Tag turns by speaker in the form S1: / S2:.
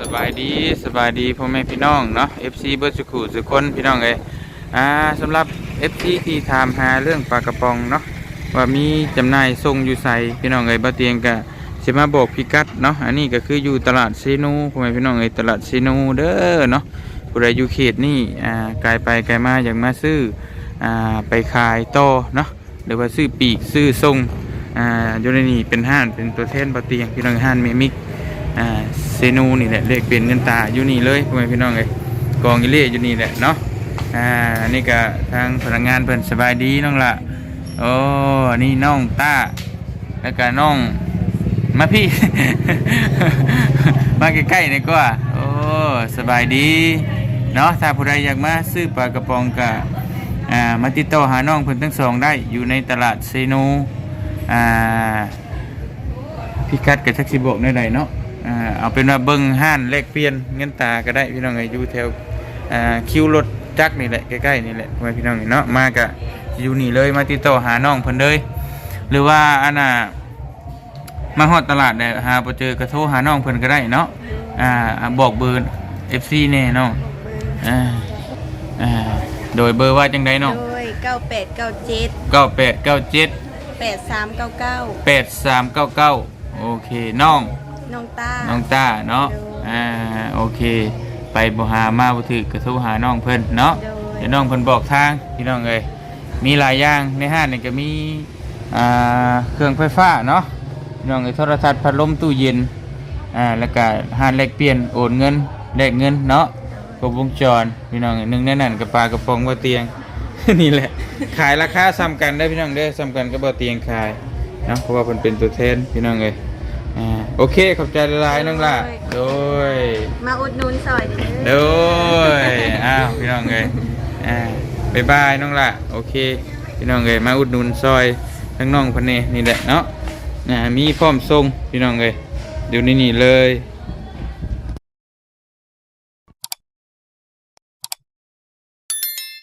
S1: สบายดีสบายดีพ่อแม่พี่น้องเนาะ FC เบิร์ดสุขุสุคนพี่น้องเอ้ยอ่าสำหรับ FC ที่ถามหาเรื่องปลากระป๋องเนาะว่ามีจำหน่ายส่งอยู่ใส่พี่น้องเอ้ยบ่เตียงกะสิมาบอกพิกัดเนาะอันนี้ก็คืออยู่ตลาดเซนูพ่อแม่พี่น้องเอ้ยตลาดเซนูเด้อเนาะผู้ใดอยู่เขตนี่อ่าไกลไปไกลมาอยากมาซื้ออ่าไปขายต่อเนาะหรือว่าซื้อปีกซื้อส่งอ่าอยู่ในนี่เป็นห้านเป็นตัวแทนบ่เตียงพี่น้องห้านเมมิกอ่า เซนูนี่แหละเลขเปลี่ยนเงินตาอยู่นี่เลยพ่อแม่พี่น้องเลยกองอิเล่อยู่นี่แหละเนาะอ่าอันนี้ก็ทางพนักงานเพิ่นสบายดีน้องละโอ้อันนี่น้องต้าแล้วก็น้องมาพี่ มาใกล้ๆนี่ก็โอ้สบายดีเนาะถ้าผู้ใดอยากมาซื้อปลากระป๋องก็อ่ามาติดต่อหาน้องเพิ่นทั้งสองได้อยู่ในตลาดเซนูอ่าพี่กัดกับทักซี่บอกในใดเนาะ เอาเป็นว่าเบิ้งห้านแลกเปลี่ยนเงินตาก็ได้พี่น้องเอ้ยอยู่แถวอ่าคิวรถจักรนี่แหละใกล้ๆนี่แหละพ่อแม่พี่น้องนี่เนาะมากะอยู่นี่เลยมาติดต่อหาน้องเพิ่นเลยหรือว่าอันน่ะมาฮอดตลาดเนี่ยหาบ่เจอก็โทรหาน้องเพิ่นก็ได้เนาะอ่าอ่าบอกเบอร์ FC แน่น้องอ่าอ่าโดยเบอร์ว่าจังไดน้อง
S2: โดยเก้าแปดเก้าเจ็ด
S1: 9897
S2: แปดสามเก้าเก้า
S1: 8399โอเคน้อง
S2: น้องต้า
S1: น้องต้าเนาะ
S2: โดย
S1: อ่าโอเค ไปบ่หามาบ่ถือกระทู้หาน้องเพิ่นเนาะ
S2: โดย
S1: เดี๋ยวน้องเพิ่นบอกทางพี่น้องเอ้ยมีหลายอย่างในห้างนี่ก็มีอ่าเครื่องไฟฟ้าเนาะพี่น้องเอ้ยโทรทัศน์พัดลมตู้เย็นอ่าแล้วก็ห้างแลกเปลี่ยนโอนเงินแลกเงินเนาะครบวงจรพี่น้องเอ้ยหนึ่งในนั้นก็ปลากระป๋องบ่เตียงนี่แหละ ขายราคาซ้ำกันได้อพี่น้องเด้อซ้ำกันก็บ่เตียงขายเนาะเพราะว่าเพิ่นเป็นตัวแทนพี่น้องเอ้ย อ่าโอเคขอบใจหลายๆน้องล่ะโดย
S2: มาอุดหนุนซอยเด้อ
S1: โดยอ้าวพี่น้องเอ้ยอ่าบ๊ายบายน้องล่ะโอเคพี่น้องเอ้ยมาอุดหนุนซอยทั้งน้องพันเนนี่แหละเนาะอ่ามีพร้อมส่งพี่น้องเอ้ยเดี๋ยวนี้นี่เลย